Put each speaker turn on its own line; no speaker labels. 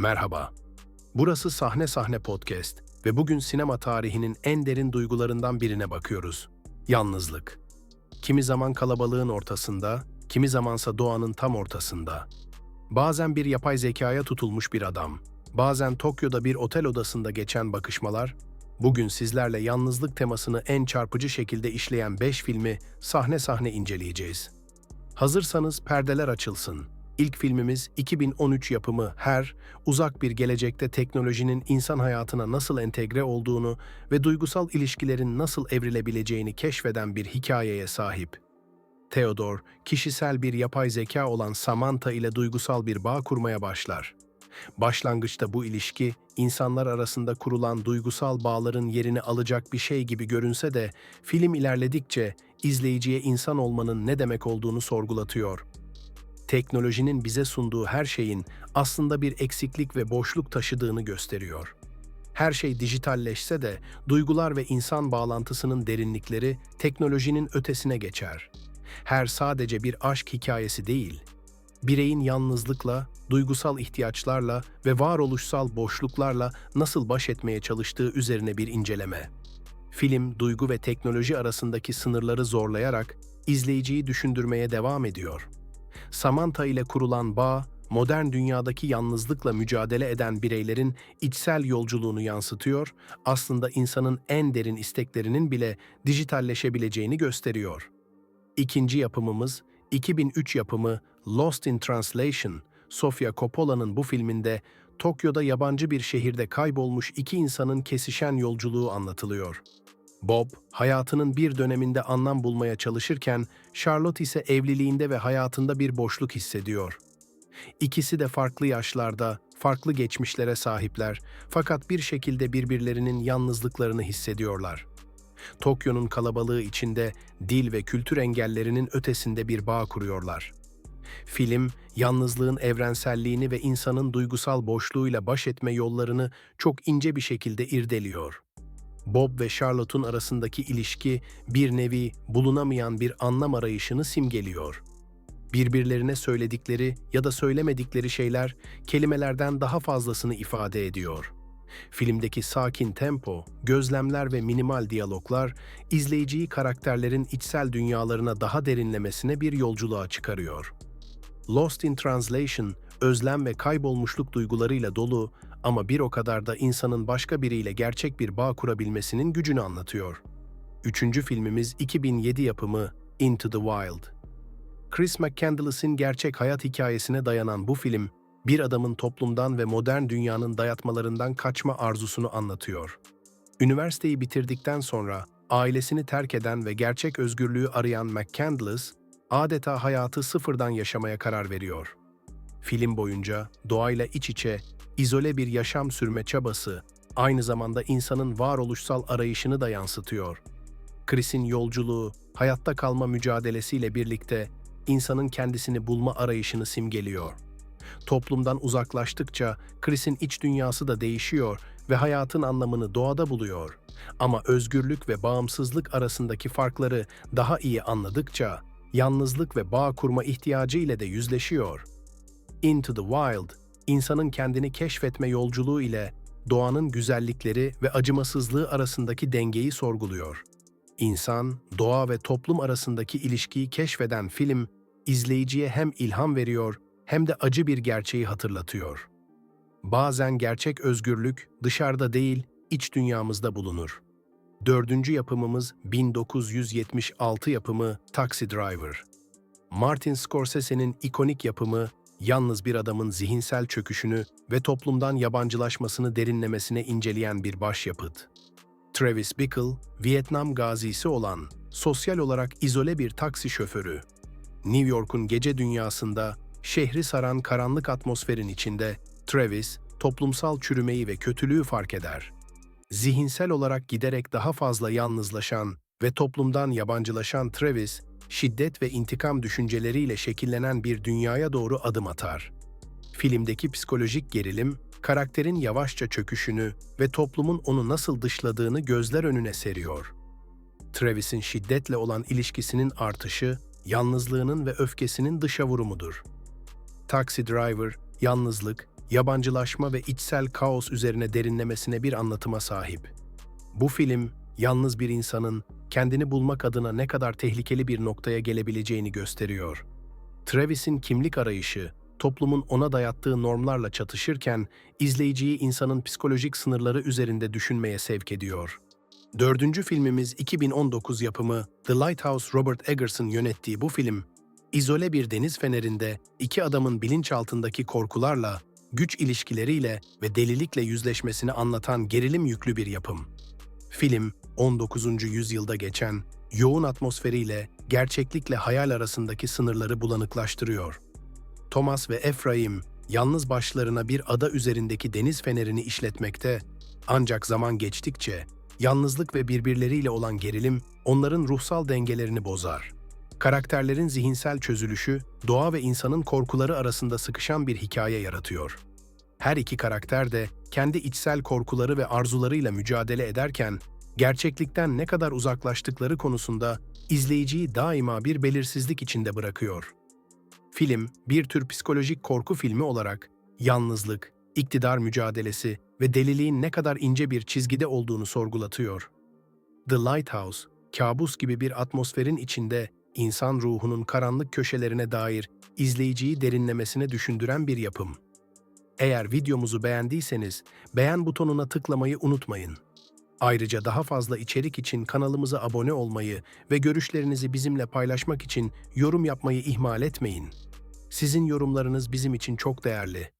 Merhaba. Burası Sahne Sahne Podcast ve bugün sinema tarihinin en derin duygularından birine bakıyoruz. Yalnızlık. Kimi zaman kalabalığın ortasında, kimi zamansa doğanın tam ortasında. Bazen bir yapay zekaya tutulmuş bir adam, bazen Tokyo'da bir otel odasında geçen bakışmalar, bugün sizlerle yalnızlık temasını en çarpıcı şekilde işleyen 5 filmi sahne sahne inceleyeceğiz. Hazırsanız perdeler açılsın. İlk filmimiz 2013 yapımı Her, uzak bir gelecekte teknolojinin insan hayatına nasıl entegre olduğunu ve duygusal ilişkilerin nasıl evrilebileceğini keşfeden bir hikayeye sahip. Theodore, kişisel bir yapay zeka olan Samantha ile duygusal bir bağ kurmaya başlar. Başlangıçta bu ilişki, insanlar arasında kurulan duygusal bağların yerini alacak bir şey gibi görünse de, film ilerledikçe izleyiciye insan olmanın ne demek olduğunu sorgulatıyor. Teknolojinin bize sunduğu her şeyin aslında bir eksiklik ve boşluk taşıdığını gösteriyor. Her şey dijitalleşse de duygular ve insan bağlantısının derinlikleri teknolojinin ötesine geçer. Her sadece bir aşk hikayesi değil, bireyin yalnızlıkla, duygusal ihtiyaçlarla ve varoluşsal boşluklarla nasıl baş etmeye çalıştığı üzerine bir inceleme. Film, duygu ve teknoloji arasındaki sınırları zorlayarak izleyiciyi düşündürmeye devam ediyor. Samantha ile kurulan bağ, modern dünyadaki yalnızlıkla mücadele eden bireylerin içsel yolculuğunu yansıtıyor, aslında insanın en derin isteklerinin bile dijitalleşebileceğini gösteriyor. İkinci yapımımız, 2003 yapımı Lost in Translation, Sofia Coppola'nın bu filminde Tokyo'da yabancı bir şehirde kaybolmuş iki insanın kesişen yolculuğu anlatılıyor. Bob, hayatının bir döneminde anlam bulmaya çalışırken, Charlotte ise evliliğinde ve hayatında bir boşluk hissediyor. İkisi de farklı yaşlarda, farklı geçmişlere sahipler fakat bir şekilde birbirlerinin yalnızlıklarını hissediyorlar. Tokyo'nun kalabalığı içinde dil ve kültür engellerinin ötesinde bir bağ kuruyorlar. Film, yalnızlığın evrenselliğini ve insanın duygusal boşluğuyla baş etme yollarını çok ince bir şekilde irdeliyor. Bob ve Charlotte'un arasındaki ilişki bir nevi bulunamayan bir anlam arayışını simgeliyor. Birbirlerine söyledikleri ya da söylemedikleri şeyler kelimelerden daha fazlasını ifade ediyor. Filmdeki sakin tempo, gözlemler ve minimal diyaloglar izleyiciyi karakterlerin içsel dünyalarına daha derinlemesine bir yolculuğa çıkarıyor. Lost in Translation, özlem ve kaybolmuşluk duygularıyla dolu ama bir o kadar da insanın başka biriyle gerçek bir bağ kurabilmesinin gücünü anlatıyor. Üçüncü filmimiz 2007 yapımı Into the Wild. Chris McCandless'in gerçek hayat hikayesine dayanan bu film, bir adamın toplumdan ve modern dünyanın dayatmalarından kaçma arzusunu anlatıyor. Üniversiteyi bitirdikten sonra ailesini terk eden ve gerçek özgürlüğü arayan McCandless, adeta hayatı sıfırdan yaşamaya karar veriyor. Film boyunca doğayla iç içe, izole bir yaşam sürme çabası, aynı zamanda insanın varoluşsal arayışını da yansıtıyor. Chris'in yolculuğu, hayatta kalma mücadelesiyle birlikte insanın kendisini bulma arayışını simgeliyor. Toplumdan uzaklaştıkça Chris'in iç dünyası da değişiyor ve hayatın anlamını doğada buluyor. Ama özgürlük ve bağımsızlık arasındaki farkları daha iyi anladıkça yalnızlık ve bağ kurma ihtiyacı ile de yüzleşiyor. Into the Wild, insanın kendini keşfetme yolculuğu ile doğanın güzellikleri ve acımasızlığı arasındaki dengeyi sorguluyor. İnsan, doğa ve toplum arasındaki ilişkiyi keşfeden film, izleyiciye hem ilham veriyor hem de acı bir gerçeği hatırlatıyor. Bazen gerçek özgürlük dışarıda değil, iç dünyamızda bulunur. Dördüncü yapımımız 1976 yapımı Taxi Driver. Martin Scorsese'nin ikonik yapımı yalnız bir adamın zihinsel çöküşünü ve toplumdan yabancılaşmasını derinlemesine inceleyen bir başyapıt. Travis Bickle, Vietnam gazisi olan, sosyal olarak izole bir taksi şoförü. New York'un gece dünyasında, şehri saran karanlık atmosferin içinde Travis, toplumsal çürümeyi ve kötülüğü fark eder. Zihinsel olarak giderek daha fazla yalnızlaşan ve toplumdan yabancılaşan Travis, şiddet ve intikam düşünceleriyle şekillenen bir dünyaya doğru adım atar. Filmdeki psikolojik gerilim, karakterin yavaşça çöküşünü ve toplumun onu nasıl dışladığını gözler önüne seriyor. Travis'in şiddetle olan ilişkisinin artışı, yalnızlığının ve öfkesinin dışa vurumudur. Taxi Driver, yalnızlık, yabancılaşma ve içsel kaos üzerine derinlemesine bir anlatıma sahip. Bu film, yalnız bir insanın kendini bulmak adına ne kadar tehlikeli bir noktaya gelebileceğini gösteriyor. Travis'in kimlik arayışı, toplumun ona dayattığı normlarla çatışırken, izleyiciyi insanın psikolojik sınırları üzerinde düşünmeye sevk ediyor. Dördüncü filmimiz 2019 yapımı The Lighthouse Robert Eggers'ın yönettiği bu film, izole bir deniz fenerinde iki adamın bilinçaltındaki korkularla, güç ilişkileriyle ve delilikle yüzleşmesini anlatan gerilim yüklü bir yapım. Film, 19. yüzyılda geçen, yoğun atmosferiyle gerçeklikle hayal arasındaki sınırları bulanıklaştırıyor. Thomas ve Efraim, yalnız başlarına bir ada üzerindeki deniz fenerini işletmekte, ancak zaman geçtikçe, yalnızlık ve birbirleriyle olan gerilim onların ruhsal dengelerini bozar. Karakterlerin zihinsel çözülüşü, doğa ve insanın korkuları arasında sıkışan bir hikaye yaratıyor. Her iki karakter de kendi içsel korkuları ve arzularıyla mücadele ederken, gerçeklikten ne kadar uzaklaştıkları konusunda izleyiciyi daima bir belirsizlik içinde bırakıyor. Film, bir tür psikolojik korku filmi olarak yalnızlık, iktidar mücadelesi ve deliliğin ne kadar ince bir çizgide olduğunu sorgulatıyor. The Lighthouse, kabus gibi bir atmosferin içinde insan ruhunun karanlık köşelerine dair izleyiciyi derinlemesine düşündüren bir yapım. Eğer videomuzu beğendiyseniz beğen butonuna tıklamayı unutmayın. Ayrıca daha fazla içerik için kanalımıza abone olmayı ve görüşlerinizi bizimle paylaşmak için yorum yapmayı ihmal etmeyin. Sizin yorumlarınız bizim için çok değerli.